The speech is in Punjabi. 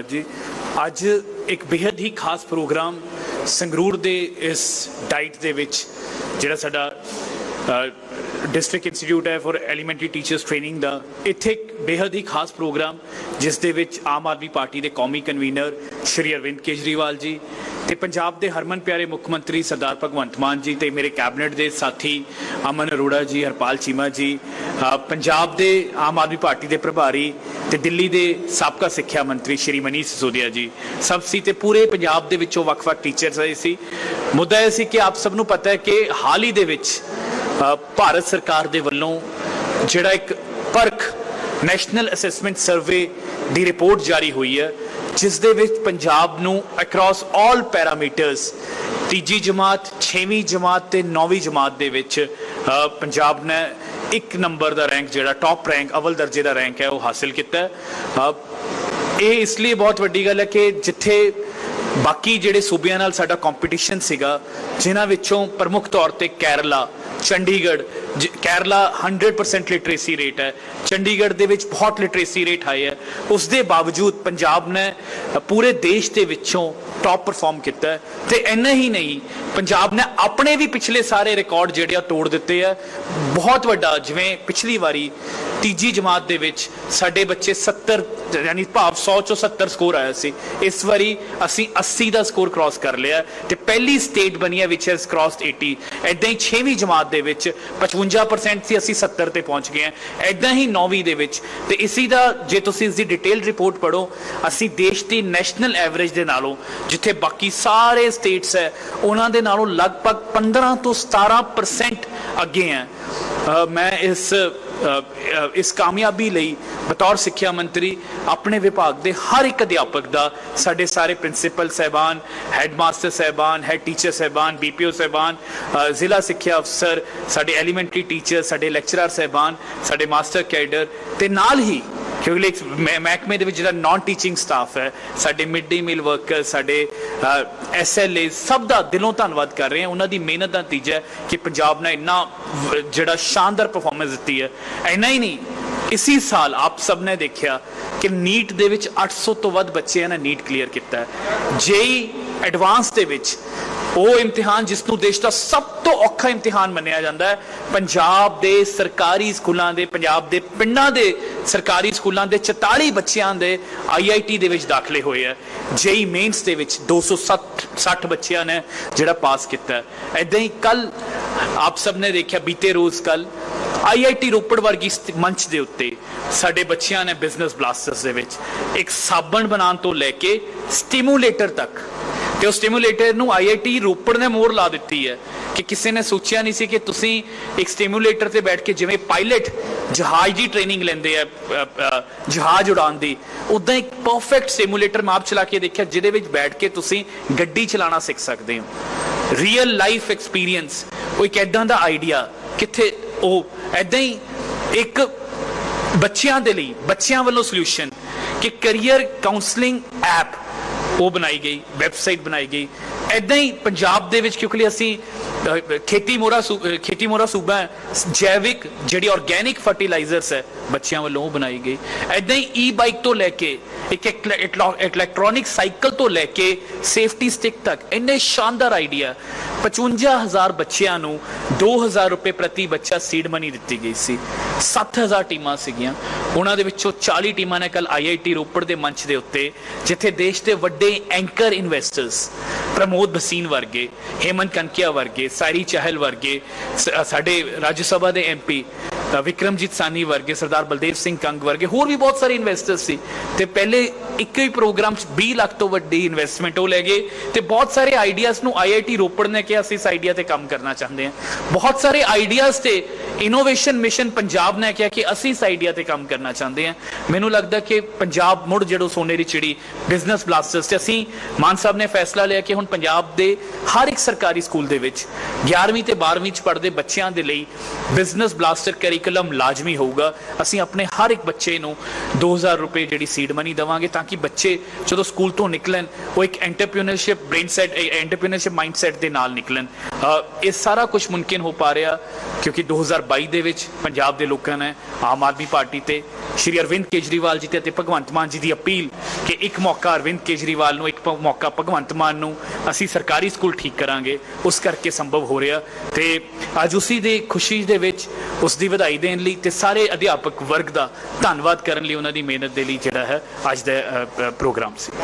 ਜੀ। ਅੱਜ ਇੱਕ ਬੇहद ਹੀ ਖਾਸ ਪ੍ਰੋਗਰਾਮ ਸੰਗਰੂਰ ਦੇ ਇਸ ਡਾਈਟ ਦੇ ਵਿੱਚ, ਜਿਹੜਾ ਸਾਡਾ ਡਿਸਟ੍ਰਿਕਟ ਇੰਸਟੀਚਿਊਟ ਹੈ ਫॉर ਐਲੀਮੈਂਟਰੀ ਟੀਚਰਸ ਟ੍ਰੇਨਿੰਗ ਦਾ। ਇੱਥੇ ਬੇहद ਹੀ ਖਾਸ ਪ੍ਰੋਗਰਾਮ, ਜਿਸ ਦੇ ਵਿੱਚ ਆਮ ਆਦਮੀ ਪਾਰਟੀ ਦੇ ਕੌਮੀ ਕਨਵੀਨਰ ਸ਼੍ਰੀ ਅਰਵਿੰਦ ਕੇਜਰੀਵਾਲ ਜੀ ਤੇ ਪੰਜਾਬ ਦੇ ਹਰਮਨ ਪਿਆਰੇ ਮੁੱਖ ਮੰਤਰੀ ਸਰਦਾਰ ਭਗਵੰਤ ਮਾਨ ਜੀ ਤੇ ਮੇਰੇ ਕੈਬਨਿਟ ਦੇ ਸਾਥੀ ਅਮਨ ਅਰੋੜਾ ਜੀ, ਹਰਪਾਲ ਚੀਮਾ ਜੀ ਪੰਜਾਬ ਦੇ ਆਮ ਆਦਮੀ ਪਾਰਟੀ ਦੇ ਪ੍ਰਭਾਰੀ ਤੇ ਦਿੱਲੀ ਦੇ ਸਾਬਕਾ ਸਿੱਖਿਆ ਮੰਤਰੀ ਸ਼੍ਰੀ ਮਨੀਸ਼ ਸਿਸੋਦੀਆ ਜੀ। ਸਭ ਸੀ ਤੇ ਪੂਰੇ ਪੰਜਾਬ ਦੇ ਵਿੱਚੋਂ ਵੱਖ-ਵੱਖ ਟੀਚਰਸ ਆਏ ਸੀ। ਮੁੱਦਾ ਇਹ ਸੀ ਕਿ ਆਪ ਸਭ ਨੂੰ ਪਤਾ ਹੈ ਕਿ ਹਾਲ ਹੀ ਦੇ ਵਿੱਚ ਭਾਰਤ ਸਰਕਾਰ ਦੇ ਵੱਲੋਂ ਜਿਹੜਾ ਇੱਕ ਪਰਖ ਨੈਸ਼ਨਲ ਅਸੈਸਮੈਂਟ ਸਰਵੇ ਦੀ ਰਿਪੋਰਟ ਜਾਰੀ ਹੋਈ ਹੈ, ਜਿਸ ਦੇ ਵਿੱਚ ਪੰਜਾਬ ਨੂੰ ਅਕ੍ਰੋਸ ਆਲ ਪੈਰਾਮੀਟਰਸ ਤੀਜੀ ਜਮਾਤ 6ਵੀਂ ਜਮਾਤ ਤੇ 9ਵੀਂ ਜਮਾਤ ਦੇ ਵਿੱਚ ਪੰਜਾਬ ਨੇ ਇੱਕ ਨੰਬਰ ਦਾ ਰੈਂਕ ਜਿਹੜਾ ਟੌਪ ਰੈਂਕ ਅਵਲ ਦਰਜੇ ਦਾ ਰੈਂਕ ਹੈ, ਉਹ ਹਾਸਿਲ ਕੀਤਾ ਇਹ ਇਸ ਲਈ ਬਹੁਤ ਵੱਡੀ ਗੱਲ ਹੈ ਕਿ ਜਿੱਥੇ ਬਾਕੀ ਜਿਹੜੇ ਸੂਬਿਆਂ ਨਾਲ ਸਾਡਾ ਕੰਪੀਟੀਸ਼ਨ ਸੀਗਾ, ਜਿਨ੍ਹਾਂ ਵਿੱਚੋਂ ਪ੍ਰਮੁੱਖ ਤੌਰ ਤੇ ਕੇਰਲਾ ਚੰਡੀਗੜ੍ਹ ਕੇਰਲਾ 100% ਲਿਟਰੇਸੀ ਰੇਟ ਹੈ, ਚੰਡੀਗੜ੍ਹ ਦੇ ਵਿੱਚ ਬਹੁਤ ਲਿਟਰੇਸੀ ਰੇਟ ਹਾਈ ਹੈ, ਉਸ ਦੇ ਬਾਵਜੂਦ ਪੰਜਾਬ ਨੇ ਪੂਰੇ ਦੇਸ਼ ਦੇ ਵਿੱਚੋਂ ਟੌਪ ਪਰਫਾਰਮ ਕੀਤਾ ਹੈ, ਤੇ ਇੰਨਾ ਹੀ ਨਹੀਂ, ਪੰਜਾਬ ਨੇ ਆਪਣੇ ਵੀ ਪਿਛਲੇ ਸਾਰੇ ਰਿਕਾਰਡ ਜਿਹੜੇ ਆ ਤੋੜ ਦਿੱਤੇ ਆ, ਬਹੁਤ ਵੱਡਾ ਜਿਵੇਂ ਪਿਛਲੀ ਵਾਰੀ ਤੀਜੀ ਜਮਾਤ ਦੇ ਵਿੱਚ ਸਾਡੇ ਬੱਚੇ 70 ਯਾਨੀ ਭਾਵ 100 ਚੋਂ 70 ਸਕੋਰ ਆਇਆ ਸੀ, ਇਸ ਵਾਰੀ ਅਸੀਂ 80 ਦਾ ਸਕੋਰ ਕ੍ਰਾਸ ਕਰ ਲਿਆ, ਤੇ ਪਹਿਲੀ ਸਟੇਟ ਬਣੀ ਹੈ ਵਿਚ ਹੈਸ ਕ੍ਰਾਸਡ 80 ਐਦਾਂ ਹੀ 6ਵੀਂ ਜਮਾਤ ਦੇ ਵਿੱਚ 55% ਸੀ, ਅਸੀਂ 70 ਤੇ ਪਹੁੰਚ ਗਏ ਹਾਂ। ਐਦਾਂ ਹੀ 9ਵੀਂ ਦੇ ਵਿੱਚ। ਤੇ ਇਸੀ ਦਾ, ਜੇ ਤੁਸੀਂ ਇਸ ਦੀ ਡਿਟੇਲ ਰਿਪੋਰਟ ਪੜੋ ਅਸੀਂ ਦੇਸ਼ ਦੀ ਨੈਸ਼ਨਲ ਐਵਰੇਜ ਦੇ ਨਾਲੋਂ, ਜਿੱਥੇ ਬਾਕੀ ਸਾਰੇ ਸਟੇਟਸ ਹੈ, ਉਹਨਾਂ ਦੇ ਨਾਲੋਂ ਲਗਭਗ 15 ਤੋਂ 17% ਅੱਗੇ ਹੈ। ਮੈਂ ਇਸ ਇਸ ਕਾਮਯਾਬੀ ਲਈ ਬਤੌਰ ਸਿੱਖਿਆ ਮੰਤਰੀ ਆਪਣੇ ਵਿਭਾਗ ਦੇ ਹਰ ਇੱਕ ਅਧਿਆਪਕ ਦਾ ਸਾਡੇ ਸਾਰੇ ਪ੍ਰਿੰਸੀਪਲ ਸਹਿਬਾਨ ਹੈਡਮਾਸਟਰ ਸਹਿਬਾਨ ਹੈਡ ਟੀਚਰ ਸਹਿਬਾਨ ਬੀਪੀਓ ਸਹਿਬਾਨ ਅ, ਜ਼ਿਲ੍ਹਾ ਸਿੱਖਿਆ ਅਫਸਰ ਸਾਡੇ ਐਲੀਮੈਂਟਰੀ ਟੀਚਰ ਸਾਡੇ ਲੈਕਚਰਰ ਸਹਿਬਾਨ ਸਾਡੇ ਮਾਸਟਰ ਕੈਡਰ ਤੇ ਨਾਲ ਹੀ ਕਿਉਂਕਿ ਇੱਕ ਮਹਿ- ਮਹਿਕਮੇ ਦੇ ਵਿੱਚ ਜਿਹੜਾ ਨਾਨ ਟੀਚਿੰਗ ਸਟਾਫ ਹੈ, ਸਾਡੇ ਮਿਡ ਡੇ ਮੀਲ ਵਰਕਰ ਸਾਡੇ ਐਸਐਲਏ ਸਭ ਦਾ ਦਿਲੋਂ ਧੰਨਵਾਦ ਕਰ ਰਹੇ ਹਾਂ। ਉਹਨਾਂ ਦੀ ਮਿਹਨਤ ਦਾ ਨਤੀਜਾ ਹੈ ਕਿ ਪੰਜਾਬ ਨੇ ਇੰਨਾ ਜਿਹੜਾ ਸ਼ਾਨਦਾਰ ਪਰਫਾਰਮੈਂਸ ਦਿੱਤੀ ਹੈ। ਇੰਨਾ ਹੀ ਨਹੀਂ, ਇਸੀ ਸਾਲ ਆਪ ਸਭ ਨੇ ਦੇਖਿਆ ਕਿ ਨੀਟ ਦੇ ਵਿੱਚ 800 ਤੋਂ ਵੱਧ ਬੱਚਿਆਂ ਨੇ ਨੀਟ ਕਲੀਅਰ ਕੀਤਾ ਹੈ। ਜੇਈ ਐਡਵਾਂਸ ਦੇ ਵਿੱਚ ਉਹ ਇਮਤਿਹਾਨ ਜਿਸ ਨੂੰ ਦੇਸ਼ ਦਾ ਸਭ ਤੋਂ ਔਖਾ ਇਮਤਿਹਾਨ ਮੰਨਿਆ ਜਾਂਦਾ ਹੈ। ਪੰਜਾਬ ਦੇ ਸਰਕਾਰੀ ਸਕੂਲਾਂ ਦੇ, ਪੰਜਾਬ ਦੇ ਪਿੰਡਾਂ ਦੇ ਸਰਕਾਰੀ ਸਕੂਲਾਂ ਦੇ 44 ਬੱਚਿਆਂ ਦੇ ਆਈਆਈਟੀ ਦੇ ਵਿੱਚ ਦਾਖਲੇ ਹੋਏ ਆ ਜੇਈ ਮੇਨਸ ਦੇ ਵਿੱਚ 260 60 ਬੱਚਿਆਂ ਨੇ ਜਿਹੜਾ ਪਾਸ ਕੀਤਾ ਹੈ। ਐਦਾਂ ਹੀ ਕੱਲ ਆਪ ਸਭ ਨੇ ਦੇਖਿਆ, ਬੀਤੇ ਰੋਜ਼ ਕੱਲ ਆਈਆਈਟੀ ਰੋਪੜ ਵਰਗੀ ਮੰਚ ਦੇ ਉੱਤੇ ਸਾਡੇ ਬੱਚਿਆਂ ਨੇ ਬਿਜ਼ਨਸ ਬਲਾਸਟਰਸ ਦੇ ਵਿੱਚ ਇੱਕ ਸਾਬਣ ਬਣਾਉਣ ਤੋਂ ਲੈ ਕੇ ਸਟੀਮੂਲੇਟਰ ਤੱਕ ਤੇ ਉਹ ਸਟਿਮੂਲੇਟਰ ਨੂੰ ਆਈਆਈਟੀ ਰੋਪੜ ਨੇ ਮੋਹਰ ਲਾ ਦਿੱਤੀ ਹੈ ਕਿ ਕਿਸੇ ਨੇ ਸੋਚਿਆ ਨਹੀਂ ਸੀ ਕਿ ਤੁਸੀਂ ਇੱਕ ਸਟਿਮੂਲੇਟਰ ਤੇ ਬੈਠ ਕੇ ਜਿਵੇਂ ਪਾਇਲਟ ਜਹਾਜ਼ ਦੀ ਟ੍ਰੇਨਿੰਗ ਲੈਂਦੇ ਆ ਜਹਾਜ਼ ਉਡਾਉਣ ਦੀ ਉਦਾਂ ਇੱਕ ਪਰਫੈਕਟ ਸਟਿਮੂਲੇਟਰ ਮਾਪ ਚਲਾ ਕੇ ਦੇਖਿਆ ਜਿਹਦੇ ਵਿੱਚ ਬੈਠ ਕੇ ਤੁਸੀਂ ਗੱਡੀ ਚਲਾਉਣਾ ਸਿੱਖ ਸਕਦੇ ਹੋ। ਰੀਅਲ ਲਾਈਫ ਐਕਸਪੀਰੀਅੰਸ ਉਹ ਇੱਕ ਐਦਾਂ ਦਾ ਆਈਡੀਆ ਕਿੱਥੇ ਉਹ ਐਦਾਂ ਹੀ ਇੱਕ ਬੱਚਿਆਂ ਦੇ ਲਈ, ਬੱਚਿਆਂ ਵੱਲੋਂ ਸੋਲੂਸ਼ਨ ਕਿ ਕੈਰੀਅਰ ਕਾਉਂਸਲਿੰਗ ਐਪ ਉਹ ਬਣਾਈ ਗਈ ਵੈਬਸਾਈਟ ਬਣਾਈ ਗਈ। ਐਦਾਂ ਹੀ ਪੰਜਾਬ ਦੇ ਵਿੱਚ ਕਿਉਂਕਿ ਅਸੀਂ ਖੇਤੀ ਮੋਰਾ ਸੂ- ਖੇਤੀ ਮੋਰਾ ਸੂਬਾ ਹੈ, ਜੈਵਿਕ ਜਿਹੜੀ ਆਰਗੇਨਿਕ ਫਰਟੀਲਾਈਜ਼ਰਸ ਹੈ, ਬੱਚਿਆਂ ਵੱਲੋਂ ਉਹ ਬਣਾਈ ਗਈ। ਐਦਾਂ ਹੀ ਈ ਬਾਈਕ ਤੋਂ ਲੈ ਕੇ, ਇੱਕ ਇਲੈਕਟ੍ਰੋਨਿਕ ਸਾਈਕਲ ਤੋਂ ਲੈ ਕੇ ਸੇਫਟੀ ਸਟਿਕ ਤੱਕ, ਇੰਨੇ ਸ਼ਾਨਦਾਰ ਆਈਡੀਆ 55000 ਬੱਚਿਆਂ ਨੂੰ 2000 ਰੁਪਏ ਪ੍ਰਤੀ ਬੱਚਾ ਸੀਡ ਮਨੀ ਦਿੱਤੀ ਗਈ ਸੀ। 7000 ਟੀਮਾਂ ਸੀਗੀਆਂ। ਉਹਨਾਂ ਦੇ ਵਿੱਚੋਂ 40 ਟੀਮਾਂ ਨੇ ਕੱਲ ਆਈਆਈਟੀ ਰੋਪੜ ਦੇ ਮੰਚ ਦੇ ਉੱਤੇ, ਜਿੱਥੇ ਦੇਸ਼ ਦੇ ਵੱਡੇ ਐਂਕਰ ਇਨਵੈਸਟਰਸ ਪ੍ਰਮੋਦ ਬਸੀਨ ਵਰਗੇ, ਹੇਮੰਤ ਕਨਕਿਆ ਵਰਗੇ, ਸਾਰੀ ਚਹਿਲ ਵਰਗੇ ਸਾਡੇ ਰਾਜ ਸਭਾ ਦੇ ਐਮਪੀ ਵਿਕਰਮਜੀਤ ਸਾਨੀ ਵਰਗੇ, ਸਰਦਾਰ ਬਲਦੇਵ ਸਿੰਘ ਕੰਗ ਵਰਗੇ, ਹੋਰ ਵੀ ਬਹੁਤ ਸਾਰੇ ਇਨਵੈਸਟਰ ਸੀ। ਤੇ ਪਹਿਲੇ ਇੱਕ ਹੀ ਪ੍ਰੋਗਰਾਮ 'ਚ 20 ਲੱਖ ਤੋਂ ਵੱਡੀ ਇਨਵੈਸਟਮੈਂਟ ਉਹ ਲੈ ਗਏ ਤੇ ਬਹੁਤ ਸਾਰੇ ਆਈਡੀਆਜ਼ ਨੂੰ ਆਈਆਈਟੀ ਰੋਪੜ ਨੇ ਕਿਹਾ ਅਸੀਂ ਇਸ ਆਈਡੀਆ ਤੇ ਕੰਮ ਕਰਨਾ ਚਾਹੁੰਦੇ ਹਾਂ ਬਹੁਤ ਸਾਰੇ ਆਈਡੀਆਜ਼ ਤੇ ਇਨੋਵੇਸ਼ਨ ਮਿਸ਼ਨ ਪੰਜਾਬ ਨੇ ਕਿਹਾ ਕਿ ਅਸੀਂ ਇਸ ਆਈਡੀਆ ਤੇ ਕੰਮ ਕਰਨਾ ਚਾਹੁੰਦੇ ਹਾਂ ਮੈਨੂੰ ਲੱਗਦਾ ਕਿ ਪੰਜਾਬ ਮੁੜ ਜਿਹੜੋ ਸੋਨੇ ਦੀ ਚਿੜੀ ਬਿਜ਼ਨਸ ਬਲਾਸਟਰਸ ਤੇ ਅਸੀਂ ਮਾਨ ਸਾਹਿਬ ਨੇ ਫੈਸਲਾ ਲਿਆ ਕਿ ਹੁਣ ਪੰਜਾਬ ਦੇ ਹਰ ਇੱਕ ਸਰਕਾਰੀ ਸਕੂਲ ਦੇ ਵਿੱਚ 11ਵੀਂ ਤੇ 12ਵੀਂ ਚ ਪੜ੍ਹਦੇ ਬੱਚਿਆਂ ਦੇ ਲਈ ਬਿਜ਼ਨਸ ਬਲਾਸਟਰ ਕਰੀ ਕਰਿਕੂਲਮ ਲਾਜ਼ਮੀ ਹੋਊਗਾ। ਅਸੀਂ ਆਪਣੇ ਹਰ ਇੱਕ ਬੱਚੇ ਨੂੰ 2000 ਰੁਪਏ ਜਿਹੜੀ ਸੀਡ ਮਨੀ ਦੇਵਾਂਗੇ ਤਾਂ ਕਿ ਬੱਚੇ ਜਦੋਂ ਸਕੂਲ ਤੋਂ ਨਿਕਲਣ, ਉਹ ਇੱਕ entrepreneurship brain set entrepreneurship mindset ਦੇ ਨਾਲ ਨਿਕਲਣ। ਇਹ ਸਾਰਾ ਕੁਝ ਮੁਮਕਿਨ ਹੋ ਪਾ ਰਿਹਾ ਕਿਉਂਕਿ 2022 ਦੇ ਵਿੱਚ ਪੰਜਾਬ ਦੇ ਲੋਕਾਂ ਨੇ ਆਮ ਆਦਮੀ ਪਾਰਟੀ ਤੇ ਸ਼੍ਰੀ ਅਰਵਿੰਦ ਕੇਜਰੀਵਾਲ ਜੀ ਤੇ ਅਤੇ ਭਗਵੰਤ ਮਾਨ ਜੀ ਦੀ ਅਪੀਲ ਕਿ ਇੱਕ ਮੌਕਾ ਅਰਵਿੰਦ ਕੇਜਰੀਵਾਲ ਨੂੰ, ਇੱਕ ਮੌਕਾ ਭਗਵੰਤ ਮਾਨ ਨੂੰ ਅਸੀਂ ਸਰਕਾਰੀ ਸਕੂਲ ਠੀਕ ਕਰਾਂਗੇ। ਉਸ ਕਰਕੇ ਸੰਭਵ ਹੋ ਰਿਹਾ। ਤੇ ਅੱਜ ਉਸੀ ਦੇ ਖੁਸ਼ੀ ਦੇ ਵਿੱਚ ਉਸ ਦੀ ਵਧਾਈ ਦੇਣ ਲਈ ਤੇ ਸਾਰੇ ਅਧਿਆਪਕ ਵਰਗ ਦਾ ਧੰਨਵਾਦ ਕਰਨ ਲਈ ਉਹਨਾਂ ਦੀ ਮਿਹਨਤ ਦੇ ਲਈ ਜਿਹੜਾ ਹੈ ਅੱਜ ਦਾ ਪ੍ਰੋਗਰਾਮ ਸੀ।